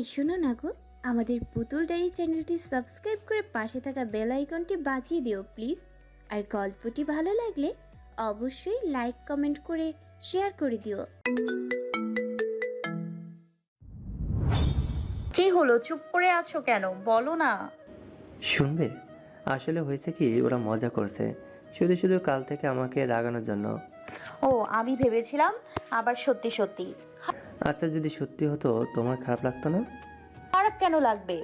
এই শোনো না গো আমাদের পুতুল ডায়েরি চ্যানেলটি সাবস্ক্রাইব করে পাশে থাকা বেল আইকনটি বাজিয়ে দিও প্লিজ। আর গল্পটি ভালো লাগলে অবশ্যই লাইক কমেন্ট করে শেয়ার করে দিও। কি হলো? চুপ করে আছো কেন? বলো না। শুনবে? আসলে হয়েছে কি ওরা মজা করছে। শুধু শুধু কাল থেকে আমাকে রাগানোর জন্য। ও আমি ভেবেছিলাম আবার সত্যি সত্যি। আচ্ছা যদি সত্যি হতো তোমার খারাপ লাগতো না? খারাপ কেন লাগবে?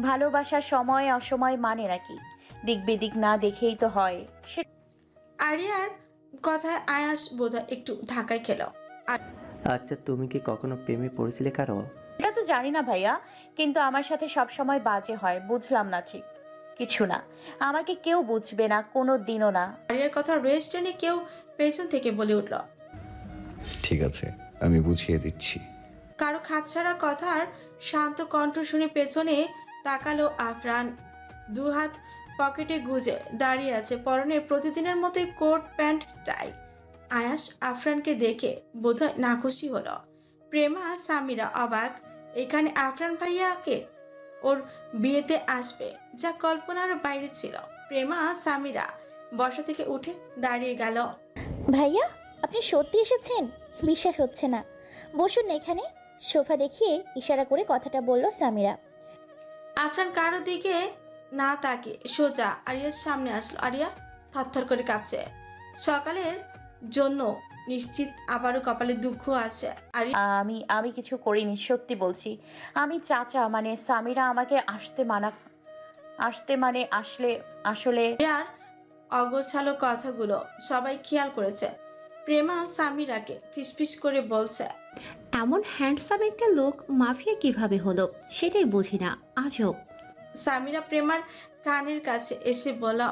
ভালোবাসার সময় অসময় মানে নাকি? দিক বেদিক না দেখেই তো হয়। সে আরিয়ার কথায় আয়াস বোধহয় একটু ধাক্কায় খেল। আচ্ছা তুমি কি কখনো প্রেমে পড়েছিলে কারও? এটা তো জানি না ভাইয়া কিন্তু আমার সাথে সব সময় বাজে হয় বুঝলাম না ঠিক। কিছু না আমাকে কেউ বুঝবে না কোনো দিনও না। আরিয়ার কথা রেস্ট টেনে কেউ পেছন থেকে বলে উঠল। ঠিক আছে। আমি বুঝিয়ে দিচ্ছি। কারও খাপছাড়া কথার শান্ত কণ্ঠ শুনে পেছনে তাকালো আফরান। দুহাত পকেটে গুজে দাঁড়িয়ে আছে। পরনে প্রতিদিনের মতোই কোট প্যান্ট টাই। আয়াস আফরানকে দেখে বোধহয় নাখুশি হলো। প্রেমা সামিরা অবাক এখানে আফরান ভাইয়াকে ওর বিয়েতে আসবে যা কল্পনার বাইরে ছিল। প্রেমা সামিরা বসা থেকে উঠে দাঁড়িয়ে গেল। ভাইয়া আপনি সত্যি এসেছেন? বিশ্বাস হচ্ছে না। বসুন এখানে। সোফা দেখিয়ে ইশারা করে কথাটা বলল সামিরা। আফরান কারও দিকে না তাকে সোজা আরিয়ার সামনে আসলো। আরিয়া থরথর করে কাঁপছে। সকালের জন্য নিশ্চিত আবারও কপালে দুঃখ আছে। আরিয়া আমি আমি কিছু করিনি সত্যি বলছি। আমি চাচা মানে সামিরা আমাকে আসতে মানা আসতে মানে আসলে আসলে আরিয়ার অগোছালো কথাগুলো সবাই খেয়াল করেছে। প্রেমা সামিরাকে ফিসফিস করে বলছে এমন হ্যান্ডসাম একটা লোক মাফিয়া কীভাবে হলো? সেটাই বুঝি না। আজব সামিরা প্রেমার কানের কাছে এসে বলা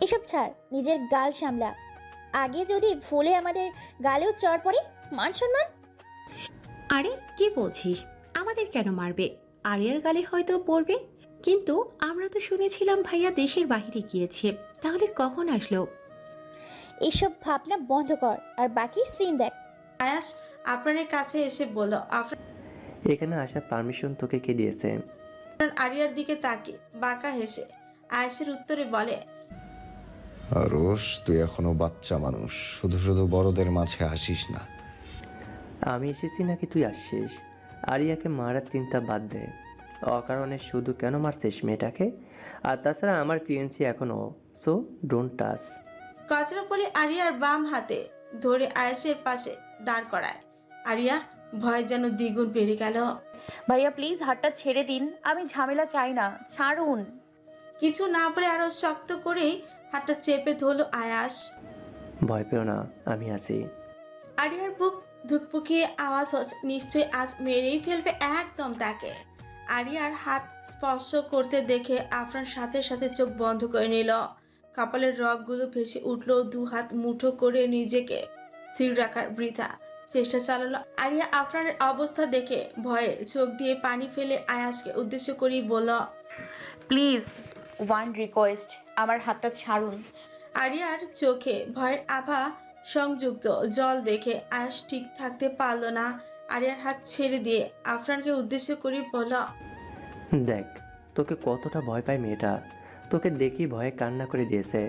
এসব ছাড় নিজের গাল সামলা। আগে যদি ফুলে আমাদের গালেও চড় পড়ে মান সম্মান? আরে কি বলছিস? আমাদের কেন মারবে? আরিয়ার গালে হয়তো পড়বে? কিন্তু আমরা তো শুনেছিলাম ভাইয়া দেশের বাইরে গিয়েছে। তাহলে কখন আসলো? এসব ভাবনা বন্ধ কর আর বাকি সিন দেখ। আয়াস আফরানের কাছে এসে বলল আফরান এখানে আসার পারমিশন তোকে কে দিয়েছে? আরিয়ার দিকে তাকে বাঁকা হেসে আয়াসের উত্তরে বলে রোশ তুই এখনও বাচ্চা মানুষ শুধু শুধু বড়দের মাঝে আসিস না। আমি এসেছি নাকি তুই আসছিস? আরিয়াকে মারার চিন্তা বাদ দে। অকারণে শুধু কেন মারছিস মেয়েটাকে? আর তাছাড়া আমার ফিয়েন্সি এখনও সো ডোন্ট টাচ কচরাপলি আরিয়ার বাম হাতে ধরে আয়াসের পাশে দাঁড় করায়। আরিয়া ভয় যেন দ্বিগুণ বেড়ে গেল। ভাইয়া প্লিজ হাতটা ছেড়ে দিন। আমি ঝামেলা চাই না। ছাড়ুন। কিছু না বলে আরও শক্ত করেই হাতটা চেপে ধরলো আয়াস। ভয় পেও না আমি আছি। আরিয়ার বুক ধুকপুকিয়ে আওয়াজ হচ্ছে নিশ্চয়ই আজ মেরেই ফেলবে একদম তাকে। আরিয়ার হাত স্পর্শ করতে দেখে আফরান সাথে সাথে চোখ বন্ধ করে নিল। কপালের রগগুলো ভেসে উঠল দু হাত মুঠো করে নিজেকে স্থির রাখার বৃথা। চেষ্টা চালালো। আরিয়া আফরানের অবস্থা দেখে ভয়ে চোখ দিয়ে পানি ফেলে আয়াসকে উদ্দেশ্য করেই বলল প্লিজ ওয়ান রিকোয়েস্ট আমার হাতটা ছাড়ুন। আরিয়ার চোখে ভয়ের আভা সংযুক্ত। জল দেখে আয়াস ঠিক থাকতে পারল না। আরিয়ার হাত ছেড়ে দিয়ে আফরানকে উদ্দেশ্য করে বলল দেখ তোকে কতটা ভয় পায় মেয়েটা। তোকে দেখি ভয়ে কান্না করে দিয়েছে।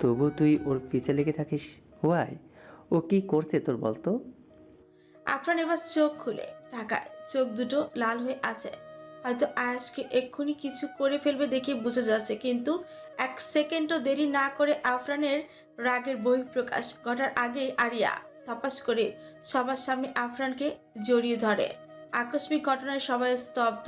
তবু তুই ওর পিছে লেগে থাকিস, হোয়াই? ও কি করছে তোর বলতো? আফরান এবার চোখ খুলে তাকায়। চোখ দুটো লাল হয়ে আছে। হয়তো আয়াসকে এক্ষুনি কিছু করে ফেলবে দেখে বোঝা যাচ্ছে, কিন্তু এক সেকেন্ডও দেরি না করে আফরানের রাগের বহিঃপ্রকাশ ঘটার আগেই আরিয়া তপাস করে সবার সামনে আফরানকে জড়িয়ে ধরে। আকস্মিক ঘটনায় সবাই স্তব্ধ।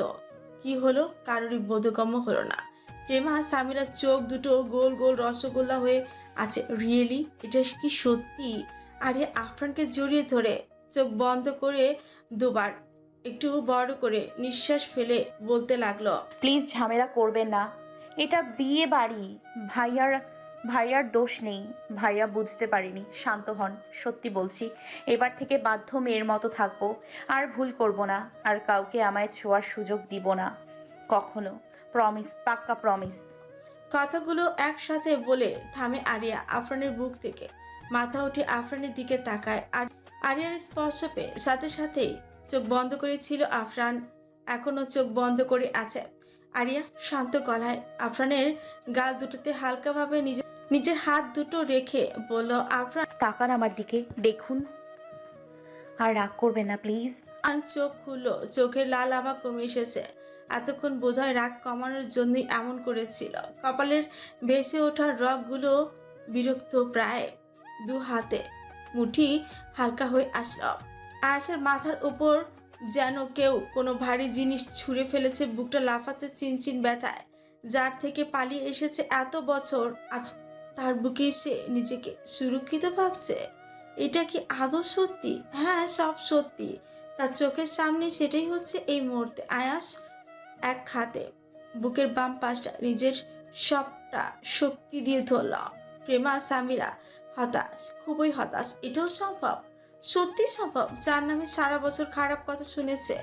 কি হলো? কারোরই বোধগম্য হলো না। প্রেমা সামিরার চোখ দুটো গোল গোল রসগোল্লা হয়ে আছে। রিয়েলি এটা কি সত্যি? আরিয়া আফরানকে জড়িয়ে ধরে চোখ বন্ধ করে দুবার, একটু বড় করে নিঃশ্বাস ফেলে বলতে লাগল। প্লিজ ঝামেলা করবেন না। এটা বিয়ে বাড়ি। ভাইয়ার ভাইয়ার দোষ নেই। ভাইয়া বুঝতে পারিনি। শান্ত হন, সত্যি বলছি। এবার থেকে বাধ্য মেয়ের মতো থাকব। আর ভুল করব না। আর কাউকে আমায় ছোঁয়ার সুযোগ দিব না। কখনো। প্রমিস পাক্কা প্রমিস কথাগুলো একসাথে বলে থামে আরিয়া আফরানের বুক থেকে। মাথা উঠে আফরানের দিকে তাকায় আর আরিয়ার স্পর্শ পেয়ে সাথে সাথেই চোখ বন্ধ করেছিল আফরান। এখনও চোখ বন্ধ করে আছে। আরিয়া শান্ত গলায় আফরানের গাল দুটোতে হালকাভাবে নিজের নিজের হাত দুটো রেখে বলল আফরান তাকান আমার দিকে দেখুন। আর রাগ করবেন না প্লিজ আন চোখ খুললো চোখের লাল আভা কমে এসেছে। এতক্ষণ বোধহয় রাগ কমানোর জন্যই এমন করেছিল। কপালের ভেসে ওঠা রগগুলো বিরক্ত প্রায় দু হাতে। মুঠি হালকা হয়ে আসলো। আয়াসের মাথার উপর যেন কেউ কোনো ভারী জিনিস ছুঁড়ে ফেলেছে, বুকটা লাফাচ্ছে চিনচিন ব্যথায়। যার থেকে পালিয়ে এসেছে এত বছর, আজ তার বুকে সে নিজেকে সুরক্ষিত ভাবছে? এটা কি আদৌ সত্যি? হ্যাঁ সব সত্যি। তার চোখের সামনে সেটাই হচ্ছে এই মুহূর্তে। আয়াস এক হাতে বুকের বাম পাশটা নিজের সবটা শক্তি দিয়ে ধরল। প্রেমা, সামিরা হতাশ, খুবই হতাশ। এটাও সম্ভব? সত্যি সম্ভব? যার নামে সারা বছর খারাপ কথা শুনেছে,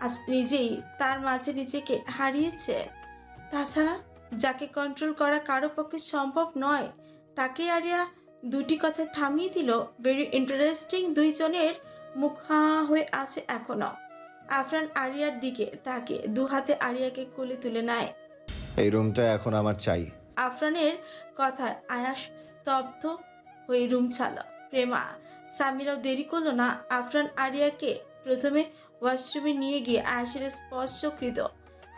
আজ নিজেই তার মাঝে নিজেকে হারিয়েছে? তাছাড়া যাকে কন্ট্রোল করা কারও পক্ষে সম্ভব নয়, তাকে আরিয়া দুটি কথা থামিয়ে দিল। ভেরি ইন্টারেস্টিং দুইজনের মুখ হয়ে আছে এখনও। আফরান আরিয়ার দিকে তাকে দু হাতে আরিয়াকে কোলে তুলে নেয়। এই রুমটা এখন আমার চাই। আফরানের কথায় আয়াস স্তব্ধ হয়ে রুম ছাড়ল। প্রেমা সামিরাও দেরি করল না। আফরান আরিয়াকে প্রথমে ওয়াশরুমে নিয়ে গিয়ে আয়াসের স্পর্শকৃত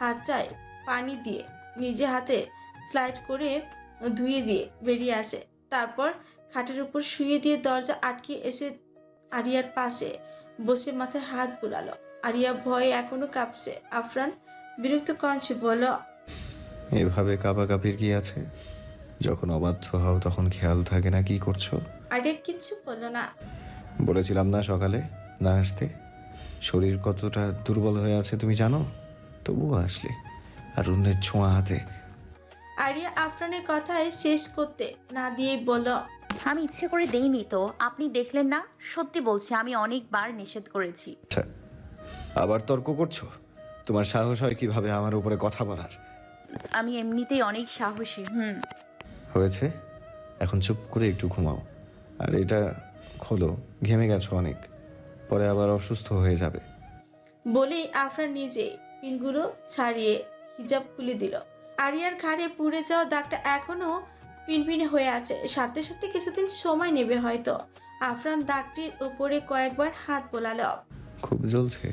হাতটায় পানি দিয়ে নিজে হাতে স্লাইড করে ধুয়ে দিয়ে বেরিয়ে আসে। তারপর খাটের উপর শুয়ে দিয়ে দরজা আটকে এসে আরিয়ার পাশে বসে মাথায় হাত বুলালো। আরিয়া ভয়ে এখনও কাঁপছে। আফরান বিরক্ত কঞ্চে বলল এভাবে কাপাকাপির কি আছে? যখন অবাধ্য হও তখন খেয়াল থাকে না কি করছ? আরিয়া কিচ্ছু বলল না। বলেছিলাম না সকালে না আসতে। শরীর কতটা দুর্বল হয়ে আছে তুমি জানো? তবুও আসলে। আর অন্যের ছোঁয়া হাতে। আরিয়া আফরানের কথায় শেষ করতে না দিয়েই বলল আমি ইচ্ছে করে দেইনি তো। আপনি দেখলেন না? সত্যি বলছি আমি অনেকবার নিষেধ করেছি। আচ্ছা আবার তর্ক করছ? তোমার সাহস হয় কীভাবে আমার উপরে কথা বলার? আমি এমনিতেই অনেক সাহসী হুম। হয়েছে? এখন চুপ করে একটু ঘুমাও। আর এটা খোলো ঘেমে গেছো অনেক। পরে আবার অসুস্থ হয়ে যাবে। বলেই আফরান নিজে পিনগুলো ছাড়িয়ে হিজাব খুলে দিল। আরিয়ার ঘাড়ে পুড়ে যাওয়া দাগটা এখনও পিনপিনে হয়ে আছে। সারতে সারতে কিছুদিন সময় নেবে হয়তো। আফরান দাগটির উপরে কয়েকবার হাত বোলালো। খুব জ্বলছে।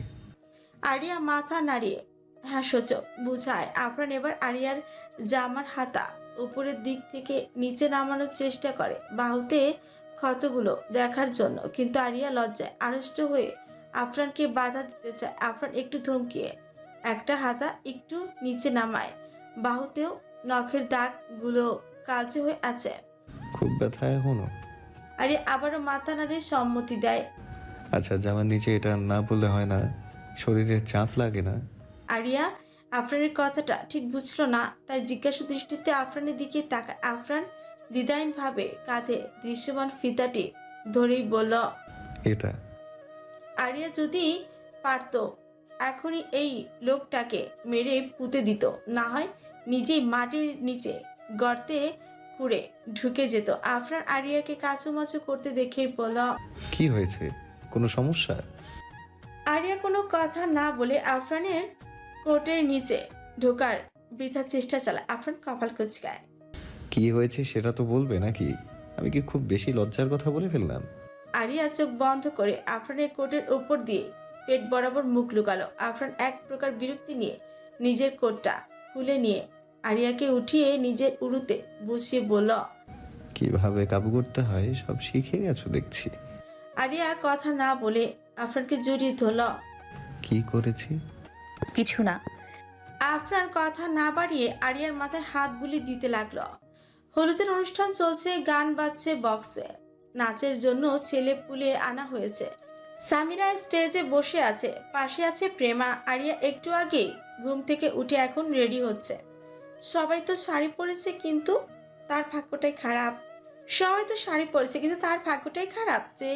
আরিয়া মাথা নাড়িয়ে হ্যাঁ সূচক বুঝায় আফরান এবার আরিয়ার জামার হাতা উপরের দিক থেকে নিচে নামানোর চেষ্টা করে বাহুতে ক্ষতগুলো দেখার জন্য। কিন্তু আরিয়া লজ্জায় আড়ষ্ট হয়ে আফরানকে বাধা দিতে চায়। আফরান একটু ধমকিয়ে একটা হাতা একটু নিচে নামায় বাহুতেও নখের দাগগুলো কালচে হয়ে আছে। খুব ব্যথা এখনও আরিয়া আবারও মাথা নাড়িয়ে সম্মতি দেয় আচ্ছা জামার নিচে এটা না বললে হয় না। শরীরে চাপ লাগে না? আরিয়া আফরানের কথাটা ঠিক বুঝলো না তাই জিজ্ঞাসা দৃষ্টিতে আফরানের দিকে তাকায় আফরান দ্বিধাহীন ভাবে কাঁধে দৃশ্যমান ফিতাটি ধরেই বলল এটা। আরিয়া যদি পারত এখনই এই লোকটাকে মেরে পুঁতে দিত না হয় নিজেই মাটির নিচে গর্তে খুঁড়ে ঢুকে যেত। আফরান আরিয়াকে কাচুমাচু করতে দেখেই বলল কি হয়েছে? কোনো সমস্যা? আরিয়া কোনো কথা না বলে আফরানের কোটের নিচে ঢোকার বৃথা চেষ্টা চালায়। আফরান কপাল কুচকায়। কি হয়েছে সেটা তো বলবে নাকি? আমি কি খুব বেশি লজ্জার কথা বলে ফেললাম? আরিয়া চোখ বন্ধ করে আফরানের কোটের উপর দিয়ে পেট বরাবর মুখ লুকালো। আফরান এক প্রকার বিরক্তি নিয়ে নিজের কোটটা খুলে নিয়ে আরিয়াকে উঠিয়ে নিজের উড়ুতে বসিয়ে বলল কীভাবে কাবু করতে হয়? সব শিখে গেছো দেখছি। আরিয়া কথা না বলে আফরানকে জড়িয়ে ধরল। কি করেছি? কিছু না। আফরান কথা না বাড়িয়ে আরিয়ার মাথায় হাত বুলি দিতে লাগল। হলুদের অনুষ্ঠান চলছে গান বাজছে বক্সে। নাচের জন্য ছেলে পুলে আনা হয়েছে। সামিরা স্টেজে বসে আছে পাশে আছে প্রেমা। আরিয়া একটু আগেই ঘুম থেকে উঠে এখন রেডি হচ্ছে। সবাই তো শাড়ি পরেছে কিন্তু তার ভাগ্যটাই খারাপ। সবাই তো শাড়ি পরেছে কিন্তু তার ভাগ্যটাই খারাপ যে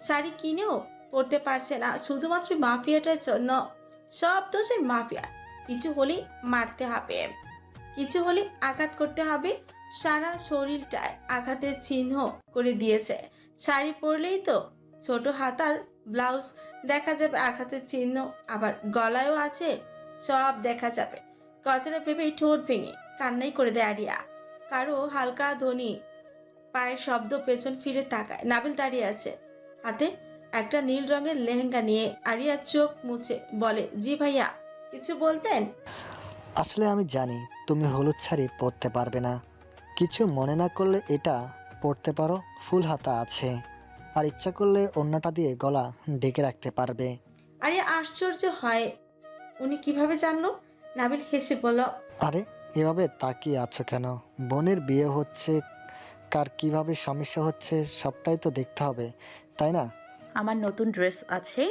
শাড়ি কিনেও পরতে পারছে না। শুধুমাত্র মাফিয়াটার জন্য। সব দোষের মাফিয়া। কিছু হলেই মারতে হবে। কিছু হলে আঘাত করতে হবে। সারা শরীরটায় আঘাতের চিহ্ন করে দিয়েছে। শাড়ি পরলেই তো ছোট হাতার ব্লাউজ দেখা যাবে, আঘাতের চিহ্ন আবার গলায়ও আছে, সব দেখা যাবে। কথাটা ভেবেই ঠোঁট ভেঙে কান্নাই করে দেয় আরিয়া। কারও হালকা ধ্বনি, পায়ের শব্দ পেছন ফিরে তাকায়। নাবিল দাঁড়িয়ে আছে। হাতে একটা নীল রঙের লেহেঙ্গা নিয়ে আরিয়া চোখ মুছে বলে জি ভাইয়া কিছু বলবেন? আসলে আমি জানি তুমি হলুদ শাড়ি পরতে পারবে না। কিছু মনে না করলে এটা পরতে পারো ফুল হাতা আছে। আর ইচ্ছা করলে অন্যটা দিয়ে গলা ডেকে রাখতে পারবে। আরিয়া আশ্চর্য হয় উনি কীভাবে জানলো? নাবিল হেসে বলল আরে এভাবে তাকিয়ে আছো কেন? বোনের বিয়ে হচ্ছে কার কীভাবে সমস্যা হচ্ছে সবটাই তো দেখতে হবে। তাই না? আমার নতুন ড্রেস আছে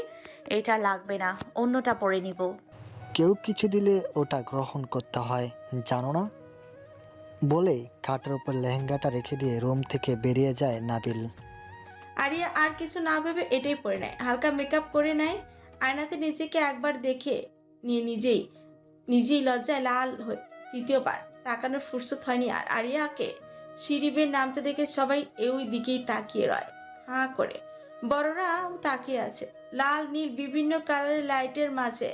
এটা লাগবে না অন্যটা পরে নিব। কেউ কিছু দিলে ওটা গ্রহণ করতে হয় জানো না? বলে খাটের উপর লেহেঙ্গাটা রেখে দিয়ে রুম থেকে বেরিয়ে যায় নাবিল। আরিয়া আর কিছু না ভেবে এটাই পরে নেয় হালকা মেকআপ করে নেয় আয়নাতে নিজেকে একবার দেখে নিয়ে নিজেই নিজেই লজ্জায় লাল হয়ে তৃতীয়বার তাকানোর ফুরসত হয়নি আর আরিয়াকে সিঁড়ি বেয়ে নামতে দেখে সবাই ওই দিকেই তাকিয়ে রয় হাঁ করে। বড়রাও তাকিয়ে আছে। লাল নীল বিভিন্ন কালারের লাইটের মাঝে।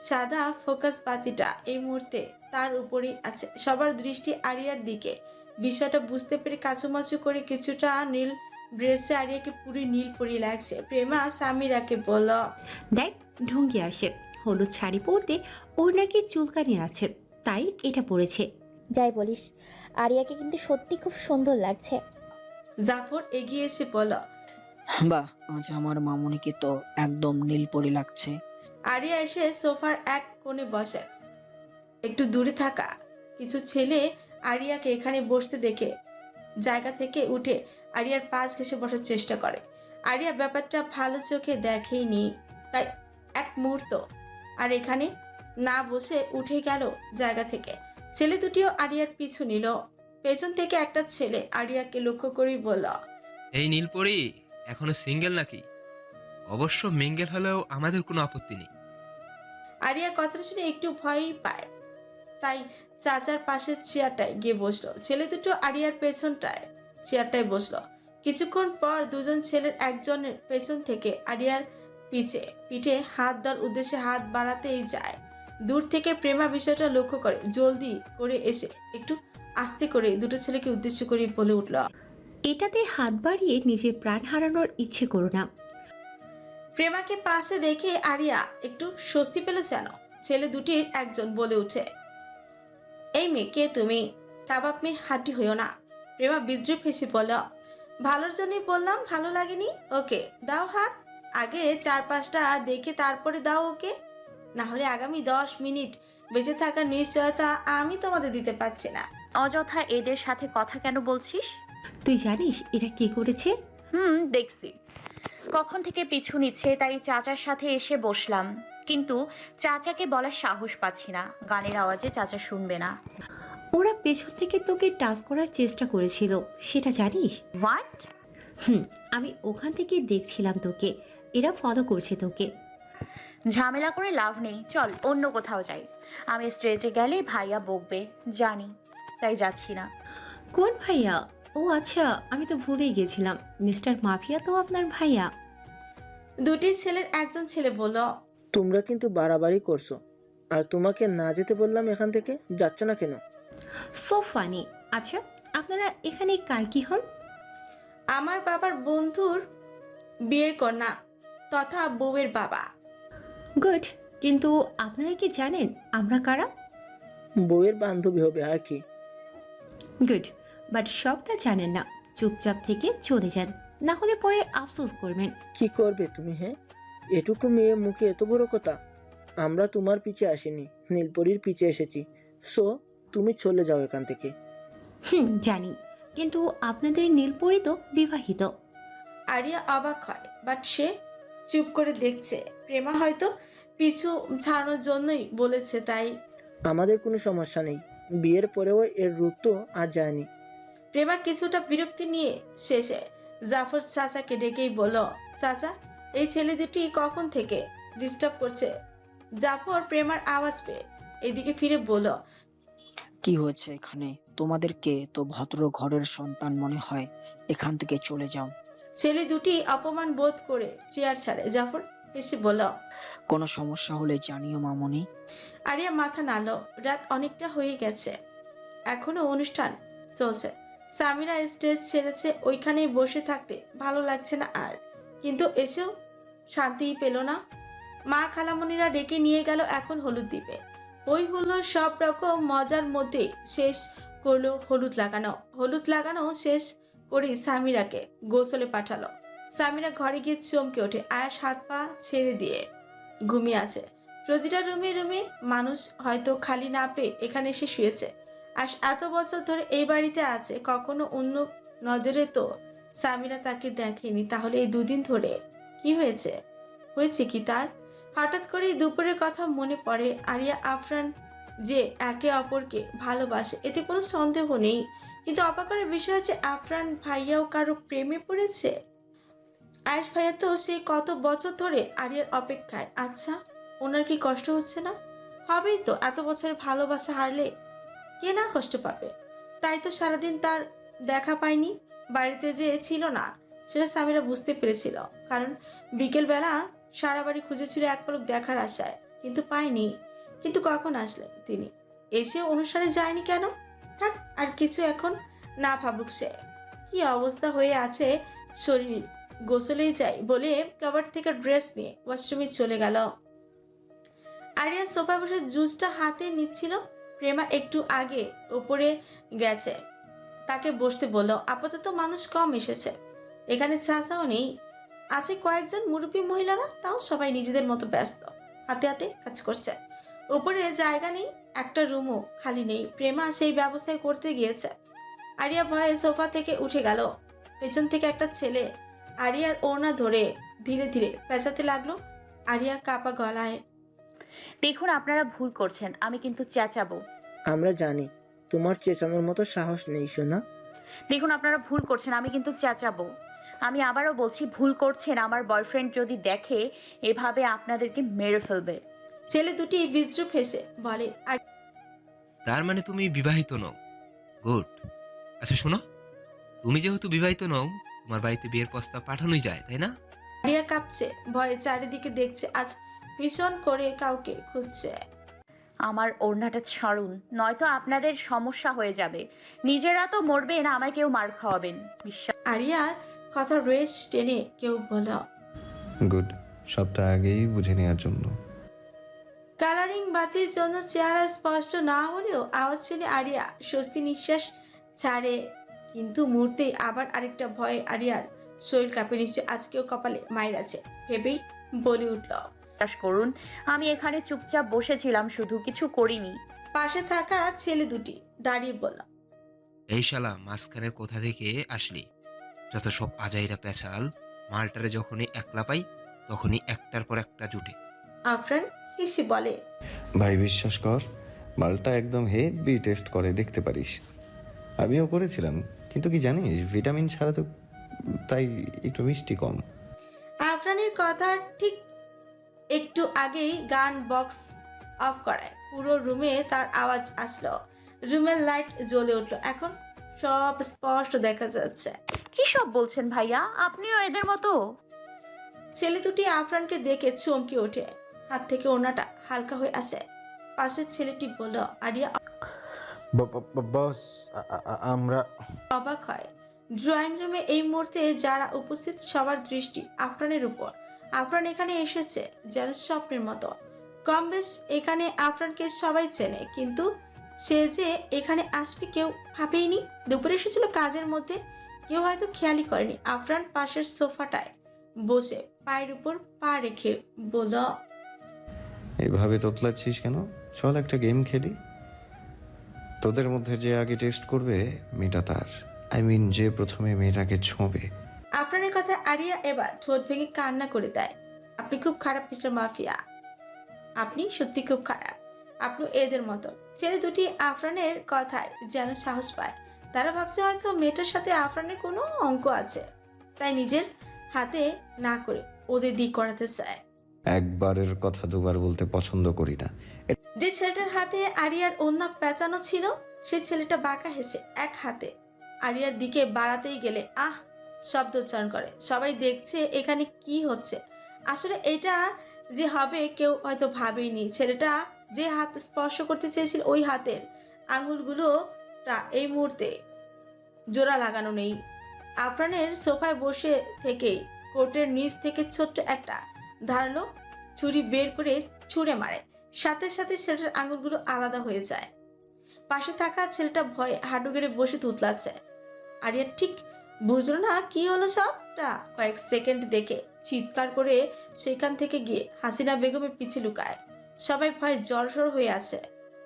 সাদা ফোকাস বাতিটা এই মুহূর্তে তার উপরেই আছে। সবার দৃষ্টি আরিয়ার দিকে। বিষয়টা বুঝতে পেরে কাচুমাচু করে কিছুটা নীল ড্রেসে আরিয়াকে পুরি নীল পরি লাগছে। প্রেমা সামিরাকে বলল দেখ ঢঙ্গি আসে। হলুদ শাড়ি পরতে ওর নাকি চুলকানি আছে। তাই এটা পরেছে। যাই বলিস। আরিয়াকে কিন্তু সত্যি খুব সুন্দর লাগছে। জাফর এগিয়ে এসে বলল বাহ আজ আমার মামুনিকে তো একদম নীল নীলপরি লাগছে। আরিয়া এসে সোফার এক কোণে বসে। একটু দূরে থাকা কিছু ছেলে আরিয়াকে এখানে বসতে দেখে জায়গা থেকে উঠে আরিয়ার পাশ ঘেসে বসার চেষ্টা করে। আরিয়া ব্যাপারটা ভালো চোখে দেখেইনি তাই এক মুহূর্ত আর এখানে না বসে উঠে গেল জায়গা থেকে। ছেলে দুটিও আরিয়ার পিছু নিল। পেছন থেকে একটা ছেলে আরিয়াকে লক্ষ্য করেই বলল এই নীলপরি এখনও সিঙ্গেল নাকি? অবশ্য মিঙ্গেল হলেও আমাদের কোনো আপত্তি নেই। আরিয়া কথাটা শুনে একটু ভয়ই পায়। তাই চাচার পাশের চেয়ারটায় গিয়ে বসল। ছেলে দুটো আরিয়ার পেছনটায়, চেয়ারটায় বসল। কিছুক্ষণ পর দুজন ছেলের একজনের পেছন থেকে আরিয়ার পিছে পিঠে হাত দেওয়ার উদ্দেশ্যে হাত বাড়াতেই যায়। দূর থেকে প্রেমা বিষয়টা লক্ষ্য করে, জলদি করে এসে একটু আস্তে করে দুটো ছেলেকে উদ্দেশ্য করে বলে উঠল। এটাতে হাত বাড়িয়ে নিজের প্রাণ হারানোর ইচ্ছে করো না। প্রেমাকে পাশে দেখে আরিয়া একটু স্বস্তি পেল যেন। ছেলে দুটির একজন বলে উঠে এই মেয়ে কে তুমি কাবাব মেয়ে হাড্ডি হইও না। প্রেমা বিদ্রুপ হেসে বলল ভালোর জন্যই বললাম ভালো লাগেনি? ওকে দাও হাত। আগে চার পাঁচটা দেখে তারপরে দাও ওকে। না হলে আগামী দশ মিনিট বেঁচে থাকার নিশ্চয়তা আমি তোমাদের দিতে পারছি না। অযথা এদের সাথে কথা কেন বলছিস? তুই জানিস এরা কি করেছে? হুম দেখছি। কখন থেকে পিছু নিচ্ছে তাই চাচার সাথে এসে বসলাম। কিন্তু চাচাকে বলার সাহস পাচ্ছি না। গানের আওয়াজে চাচা শুনবে না। ওরা পেছন থেকে তোকে টাচ করার চেষ্টা করেছিল সেটা জানিস? হোয়াট হুম আমি ওখান থেকে দেখছিলাম তোকে। এরা ফলো করছে তোকে। ঝামেলা করে লাভ নেই। চল অন্য কোথাও যাই। আমি স্টেজে গেলে ভাইয়া বকবে। জানি তাই যাচ্ছি না। কোন ভাইয়া? ও আচ্ছা আমি তো ভুলেই গেছিলাম। মিস্টার মাফিয়া তো আপনার ভাইয়া। দুটি ছেলের একজন ছেলে বলল তোমরা কিন্তু বাড়াবাড়ি করছ। আর তোমাকে না যেতে বললাম এখান থেকে যাচ্ছ না কেন? সো ফানি আচ্ছা আপনারা এখানে কার কি হন? আমার বাবার বন্ধুর বিয়ের কন্যা তথা বউয়ের বাবা। গুড কিন্তু আপনারা কি জানেন আমরা কারা? বউয়ের বান্ধবী হবে আর কি। গুড বাট সবটা জানেন না। চুপচাপ থেকে চলে যান। না হলে পরে আফসোস করবেন। কি করবে তুমি হ্যাঁ? এটুকু মেয়ে মুখে এত বড় কথা? আমরা তোমার পিছে আসিনি। নীলপরির পিছে এসেছি। সো তুমি চলে যাও এখান থেকে। হুম জানি। কিন্তু আপনাদের নীলপরি তো বিবাহিত। আরিয়া অবাক হয় বাট সে চুপ করে দেখছে। প্রেমা হয়তো পিছু ছাড়ানোর জন্যই বলেছে তাই আমাদের কোনো সমস্যা নেই। বিয়ের পরেও এর রূপ তো আর যায়নি। প্রেমা কিছুটা বিরক্তি নিয়ে শেষে জাফর চাচাকে ডেকেই বলল চাচা এই ছেলে দুটি কখন থেকে ডিস্টার্ব করছে? জাফর প্রেমার আওয়াজ পেয়ে এদিকে ফিরে বলল কি হয়েছে এখানে? তোমাদেরকে তো ভদ্র ঘরের সন্তান মনে হয়। এখান থেকে চলে যাও। ছেলে দুটি অপমান বোধ করে চেয়ার ছাড়ে। জাফর এসে বলল কোনো সমস্যা হলে জানিও মামনি। আরিয়া মাথা নালো রাত অনেকটা হয়ে গেছে। এখনও অনুষ্ঠান চলছে। সামিরা স্টেজ ছেড়েছে ওইখানেই বসে থাকতে ভালো লাগছে না আর। কিন্তু এসেও শান্তিই পেল না। মা খালামণিরা ডেকে নিয়ে গেল এখন হলুদ দ্বীপে। ওই হলো সব রকম মজার মধ্যে শেষ করল হলুদ লাগানো। হলুদ লাগানো শেষ করে সামিরাকে গোসলে পাঠালো। সামিরা ঘরে গিয়ে চমকে ওঠে, আয়াস হাত পা ছেড়ে দিয়ে ঘুমিয়ে আছে। প্রতিটা রুমে রুমে মানুষ হয়তো খালি না পেয়ে এখানে এসে শুয়েছে। আর এত বছর ধরে এই বাড়িতে আছে, কখনো অন্য নজরে তো সামিরা তাকে দেখেনি, তাহলে এই দুদিন ধরে কি হয়েছে? হয়েছে কি তার? হঠাৎ করে দুপুরের কথা মনে পড়ে, আরিয়া আফরান যে একে অপরকে ভালোবাসে, এতে কোনো সন্দেহ নেই। কিন্তু অবাকের বিষয় হচ্ছে, আফরান ভাইয়াও কারও প্রেমে পড়েছে? আয়েশ ভাইয়া তো সেই কত বছর ধরে আরিয়ার অপেক্ষায়। আচ্ছা ওনার কি কষ্ট হচ্ছে না? হবেই তো, এত বছরের ভালোবাসা হারলে কে না কষ্ট পাবে? তাই তো সারাদিন তার দেখা পায়নি, বাড়িতে যে ছিল না, সেটা সামিরা বুঝতে পেরেছিল। কারণ বিকেলবেলা সারা বাড়ি খুঁজেছিল এক পলক দেখার আশায়, কিন্তু পায়নি। কিন্তু কখন আসলেন তিনি? এসে অনুষ্ঠানে যায়নি কেন? থাক, আর কিছু এখন না ভাবুক সে। কি অবস্থা হয়ে আছে শরীর? গোসলেই যাই বলে কাবার থেকে ড্রেস নিয়ে ওয়াশরুমে চলে গেল। আরিয়া সোফায় বসে জুসটা হাতে নিচ্ছিল। প্রেমা একটু আগে উপরে গেছে। তাকে বসতে বলল, আপাতত মানুষ কম এসেছে। এখানে চাচাও নেই। আছে কয়েকজন মুরব্বী মহিলারা, তাও সবাই নিজেদের মতো ব্যস্ত। হাতে হাতে কাজ করছে। উপরে জায়গা নেই, একটা রুমও খালি নেই। প্রেমা সেই ব্যবস্থায় করতে গিয়েছে। আরিয়া ভয়ে সোফা থেকে উঠে গেল। পেছন থেকে একটা ছেলে আরিয়ার ওড়না ধরে ধীরে ধীরে পেঁচাতে লাগল। আরিয়া কাপা গলায়, দেখুন, আপনারা ভুল করছেন। আমি কিন্তু চেঁচাবো। আমরা জানি। তোমার চেঁচানোর মতো সাহস নেই সোনা। দেখুন আপনারা ভুল করছেন আমি কিন্তু চেঁচাবো। আমি আবারও বলছি ভুল করছেন। আমার বয়ফ্রেন্ড যদি দেখে এভাবে আপনাদেরকে মেরে ফেলবে। ছেলে দুটি বিদ্রুপ হেসে বলে আর তার মানে তুমি বিবাহিত নও। গুড। আচ্ছা শোনো। তুমি যেহেতু বিবাহিত নও তোমার বাড়িতে বিয়ের প্রস্তাব পাঠানোই যায় তাই না? আরিয়া কাঁপছে ভয়ে চারিদিকে দেখছে আজ ভীষণ করে কাউকে খুঁজছে। আমার ওড়নাটা ছাড়ুন নয়তো আপনাদের সমস্যা হয়ে যাবে। নিজেরা তো মরবেন আমায় কেউ মার খাওয়াবেন। বিশ্বাস আরিয়ার কথা রেশ টেনে কেউ বলল গুড সবটা আগেই বুঝে নেওয়ার জন্য। কালারিং বাতির জন্য চেহারা স্পষ্ট না হলেও আওয়াজ শুনে আরিয়া স্বস্তি নিঃশ্বাস ছাড়ে। কিন্তু মুহূর্তেই আবার আরেকটা ভয় আরিয়ার শরীর কাঁপে নিশ্চয় আজকেও কপালে মায়ের আছে ভেবেই বলে উঠল। করুন আমি এখানে চুপচাপ বসেছিলাম শুধু কিছু করিনি। পাশে থাকা ছেলে দুটি দাঁড়িয়ে বলল এই শালা মাঝখানে কোথা থেকে আসলি? যত সব আজাইরা পেঁচাল মালটারে যখনই একলা পাই তখনই একটার পর একটা জুটে। আফরান হেসে বলে ভাই বিশ্বাস কর মালটা একদম হেভি টেস্ট করে দেখতে পারিস। আমিও করেছিলাম কিন্তু কি জানিস ভিটামিন ছাড়া তো তাই একটু মিষ্টি কম। আফরানের কথা ঠিক একটু আগেই গান বক্স অফ করায়। পুরো রুমে তার আওয়াজ আসলো। রুমের লাইট জ্বলে উঠল। এখন সব স্পষ্ট দেখা যাচ্ছে। কি সব বলছেন ভাইয়া? আপনিও এদের মতো? ছেলে দুটি আফরানকে দেখে চমকে ওঠে। হাত থেকে ওনাটা হালকা হয়ে আসে। পাশের ছেলেটি বলল আরিয়া বস আমরা অবাক হয়। ড্রয়িং রুমে এই মুহূর্তে যারা উপস্থিত সবার দৃষ্টি আফরানের উপর। আফরান এখানে এসেছে, যেন স্বপ্নের মতো। কম বেশ এখানে আফরানকে সবাই চেনে, কিন্তু সে যে এখানে আসবে কেউ ভাবেইনি। দুপুরে এসেছিল কাজের মধ্যে, কেউ হয়তো খেয়ালই করেনি। আফরান পাশের সোফাটায় বসে পায়ের উপর পা রেখে বলল এইভাবে তোতলাচ্ছিস কেন? চল একটা গেম খেলি। তোদের মধ্যে যে আগে টেস্ট করবে, মেয়েটা তার। আই মিন যে প্রথমে মেয়েটাকে ছোঁবে আফরানের কথা আরিয়া এবার ঠোঁট ভেঙে কান্না করে দেয়। আপনি খুব খারাপ মিস্টার মাফিয়া। আপনি সত্যি খুব খারাপ। আপনি এদের মতো। ছেলে দুটি আফরানের কথায় যেন সাহস পায়। তারা ভাবছে হয়তো মেয়েটার সাথে আফরানের কোনো অঙ্ক আছে। তাই নিজের হাতে না করে ওদের দিক করাতে চায়। একবারের কথা দুবার বলতে পছন্দ করি না। যে ছেলেটার হাতে আরিয়ার অন্য পেঁচানো ছিল সেই ছেলেটা বাঁকা হেসে এক হাতে আরিয়ার দিকে বাড়াতেই গেলে আহ শব্দ উচ্চারণ করে। সবাই দেখছে এখানে কি হচ্ছে। আসলে এটা যে হবে কেউ হয়তো ভাবেনি। ছেলেটা যে হাত স্পর্শ করতে চেয়েছিল ওই হাতের আঙুলগুলোটা এই মুহূর্তে জোড়া লাগানো নেই। আফরানের সোফায় বসে থেকেই কোটের নিচ থেকে ছোট্ট একটা ধারালো ছুরি বের করে ছুঁড়ে মারে। সাথে সাথে ছেলেটার আঙুলগুলো আলাদা হয়ে যায়। পাশে থাকা ছেলেটা ভয়ে হাঁটু গেড়ে বসে তুতলাচ্ছে আরিয়া ঠিক বুঝলো না কি হলো সবটা? কয়েক সেকেন্ড দেখে চিৎকার করে সেখান থেকে গিয়ে হাসিনা বেগমের পিছে লুকায়। সবাই ভয় জড়সড় হয়ে আছে।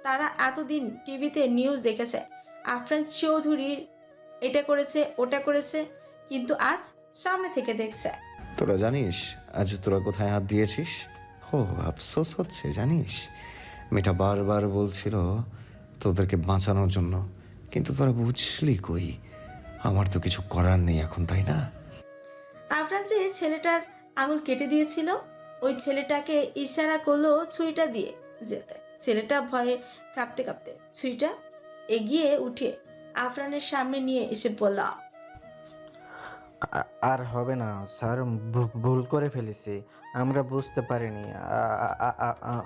তারা এতদিন টিভিতে নিউজ দেখেছে। আফরান চৌধুরীর এটা করেছে, ওটা করেছে, কিন্তু আজ সামনে থেকে দেখছে। তোরা জানিস, আজ তোরা কোথায় হাত দিয়েছিস? ও, আফসোস হচ্ছে, জানিস? মেয়েটা বারবার বলছিল তোদেরকে বাঁচানোর জন্য, কিন্তু তোরা বুঝলি কই? আমার তো কিছু করার নেই এখন তাই না? আফরান যে ছেলেটার আঙুল কেটে দিয়েছিল ওই ছেলেটাকে ইশারা করল ছুরিটা দিয়ে যেতে। ছেলেটা ভয়ে কাঁপতে কাঁপতে ছুরিটা এগিয়ে উঠে আফরানের সামনে নিয়ে এসে বলল আ- আর হবে না স্যার ভু- ভুল করে ফেলেছি। আমরা বুঝতে পারিনি। আ- আ- আ- আ- আ-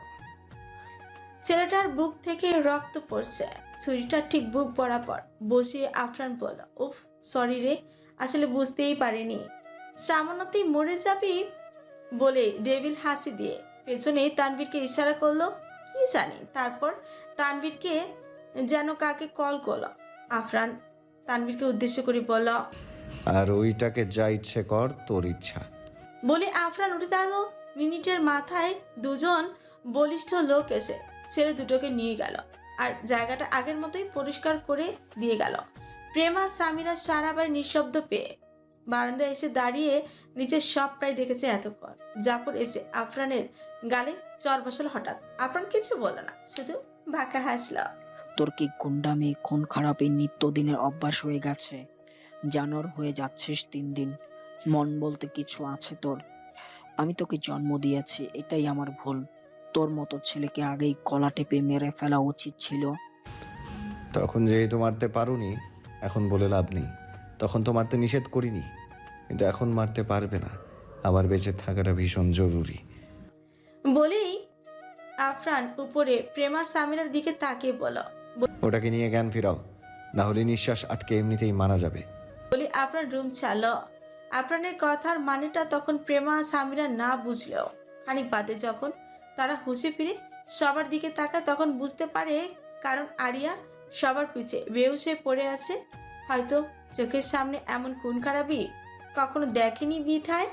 ছেলেটার বুক থেকে রক্ত পড়ছে। ছুরিটা ঠিক বুক বরাবর বসিয়ে আফরান বলল উফ সরি রে আসলে বুঝতেই পারিনি। সামান্যতেই মরে যাবি? বলে ডেভিল হাসি দিয়ে পেছনে তানভীরকে ইশারা করল কি জানি? তারপর তানভীরকে যেন কাকে কল করল। আফরান তানভীরকে উদ্দেশ্য করে বলল আর ওইটাকে যা ইচ্ছে কর তোর ইচ্ছা। বলে আফরান উঠে দাঁড়াল। মিনিটের মাথায় দুজন বলিষ্ঠ লোক এসে ছেলে দুটোকে নিয়ে গেল। আর জায়গাটা আগের মতোই পরিষ্কার করে দিয়ে গেল। প্রেমা সামিরা সারাবার নিঃশব্দ পেয়ে বারান্দায় এসে দাঁড়িয়ে নিচের সবটাই দেখেছে এতক্ষণ। জাফর এসে আফরানের গালে চর বসাল হঠাৎ। আফরান কিছু বলল না, শুধু বাঁকা হাসল। তোর কি গুন্ডামি, খুন খারাপই নিত্যদিনের অভ্যাস হয়ে গেছে? জানোর হয়ে যাচ্ছিস তিন দিন। মন বলতে কিছু আছে তোর। আমি তোকে জন্ম দিয়েছি, এটাই আমার ভুল। তোর মতো ছেলেকে আগেই কলা টেপে মেরে ফেলা উচিত ছিল। তখন যেহেতু মারতে পারোনি এখন বলে লাভ নেই। তখন তো মারতে নিষেধ করিনি কিন্তু এখন মারতে পারবে না। আমার বেঁচে থাকাটা ভীষণ জরুরি। বলেই আফরান উপরে প্রেমা সামিরার দিকে তাকিয়ে বলল ওটাকে নিয়ে জ্ঞান ফিরাও না হলে নিঃশ্বাস আটকে এমনিতেই মারা যাবে। বলি আপনার রুম চালো আফরানের কথার মানেটা তখন প্রেমা সামিরা না বুঝলেও খানিক বাদে যখন তারা হুঁশে ফিরে সবার দিকে তাকায় তখন বুঝতে পারে কারণ আরিয়া সবার পিছে বেউসে পড়ে আছে। হয়তো চোখের সামনে এমন খুন খারাপই কখনো দেখেনি বিধায়।